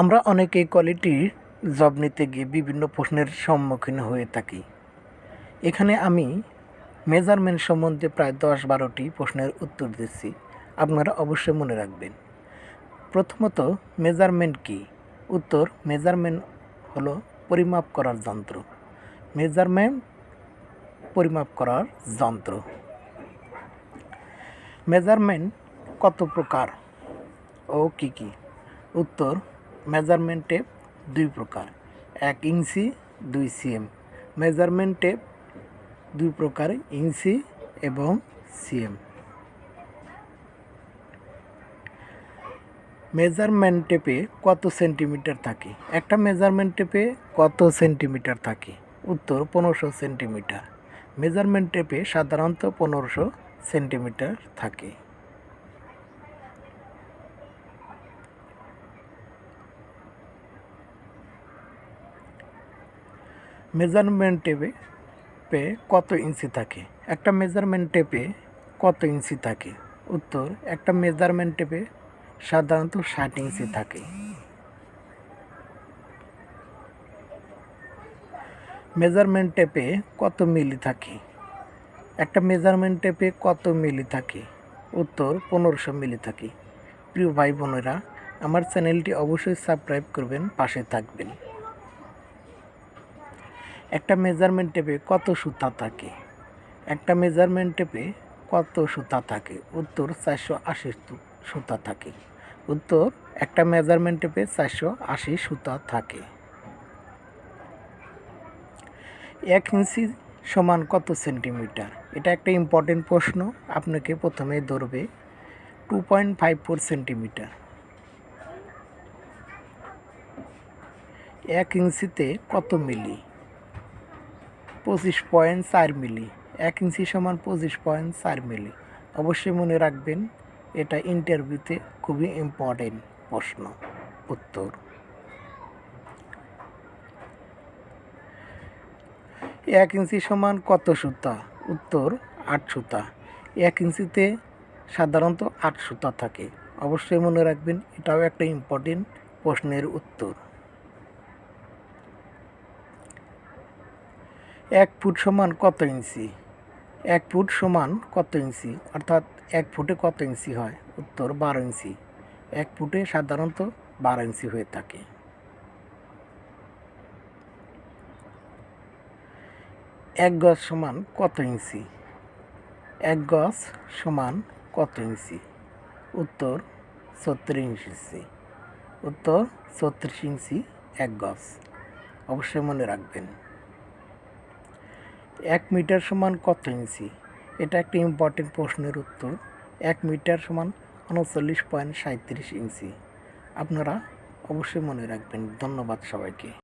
আমরা অনেকেই কোয়ালিটির জব নিতে গিয়ে বিভিন্ন প্রশ্নের সম্মুখীন হয়ে থাকি। এখানে আমি মেজারমেন্ট সম্বন্ধে প্রায় দশ বারোটি প্রশ্নের উত্তর দিচ্ছি। আপনারা অবশ্যই মনে রাখবেন। প্রথমত মেজারমেন্ট কি? উত্তর মেজারমেন্ট হলো পরিমাপ করার যন্ত্র। মেজারমেন্ট পরিমাপ করার যন্ত্র। মেজারমেন্ট কত প্রকার ও কি কি? উত্তর মেজারমেন্ট টেপ দুই প্রকার। এক ইঞ্চি, দুই সিএম মেজারমেন্ট টেপ দুই প্রকার, ইঞ্চি এবং সিএম মেজারমেন্ট টেপে কত সেন্টিমিটার থাকে? একটা মেজারমেন্ট টেপে কত সেন্টিমিটার থাকে? উত্তর, পনেরোশো সেন্টিমিটার মেজারমেন্ট টেপে সাধারণত পনেরোশো সেন্টিমিটার থাকে। মেজারমেন্ট টেপে পে কত ইঞ্চি থাকে? একটা মেজারমেন্ট টেপে কত ইঞ্চি থাকে? উত্তর, একটা মেজারমেন্ট টেপে সাধারণত ষাট ইঞ্চি থাকে। মেজারমেন্ট টেপে কত মিলি থাকে? একটা মেজারমেন্ট টেপে কত মিলি থাকে? উত্তর, পনেরোশো মিলি থাকে। প্রিয় ভাই বোনেরা আমার চ্যানেলটি অবশ্যই সাবস্ক্রাইব করবেন, পাশে থাকবেন। একটা মেজারমেন্ট টেপে কত সুতা থাকে? একটা মেজারমেন্ট টেপে কত সুতা থাকে? উত্তর চারশো আশি সুতা থাকে। উত্তর একটা মেজারমেন্ট টেপে চারশো আশি সুতা থাকে। এক ইঞ্চি সমান কত সেন্টিমিটার? এটা একটা ইম্পর্টেন্ট প্রশ্ন। আপনাকে প্রথমে ধরবে two point five four centimetre. এক ইঞ্চিতে কত মিলি? পঁচিশ পয়েন্ট চার মিলি, এক ইঞ্চি সমান পঁচিশ পয়েন্ট চার মিলি। অবশ্যই মনে রাখবেন, এটা ইন্টারভিউতে খুবই ইম্পর্টেন্ট প্রশ্ন, উত্তর। এক ইঞ্চি সমান কত সুতা? উত্তর, আট সুতা। এক ইঞ্চিতে সাধারণত আট সুতা থাকে। অবশ্যই মনে রাখবেন, এটাও একটা ইম্পর্টেন্ট প্রশ্নের উত্তর। এক ফুট সমান কত ইঞ্চি? এক ফুট সমান কত ইঞ্চি? অর্থাৎ এক ফুটে কত ইঞ্চি হয়? উত্তর, বারো ইঞ্চি। এক ফুটে সাধারণত বারো ইঞ্চি হয়ে থাকে। এক গজ সমান কত ইঞ্চি? এক গজ সমান কত ইঞ্চি? উত্তর, ছত্রিশ ইঞ্চি। উত্তর, ছত্রিশ ইঞ্চি এক গজ। অবশ্যই মনে রাখবেন। এক মিটার সমান কত ইঞ্চি? এটা একটা ইম্পর্টেন্ট প্রশ্নের উত্তর। এক মিটার সমান উনচল্লিশ পয়েন্ট সাঁত্রিশ ইঞ্চি। আপনারা অবশ্যই মনে রাখবেন। ধন্যবাদ সবাইকে।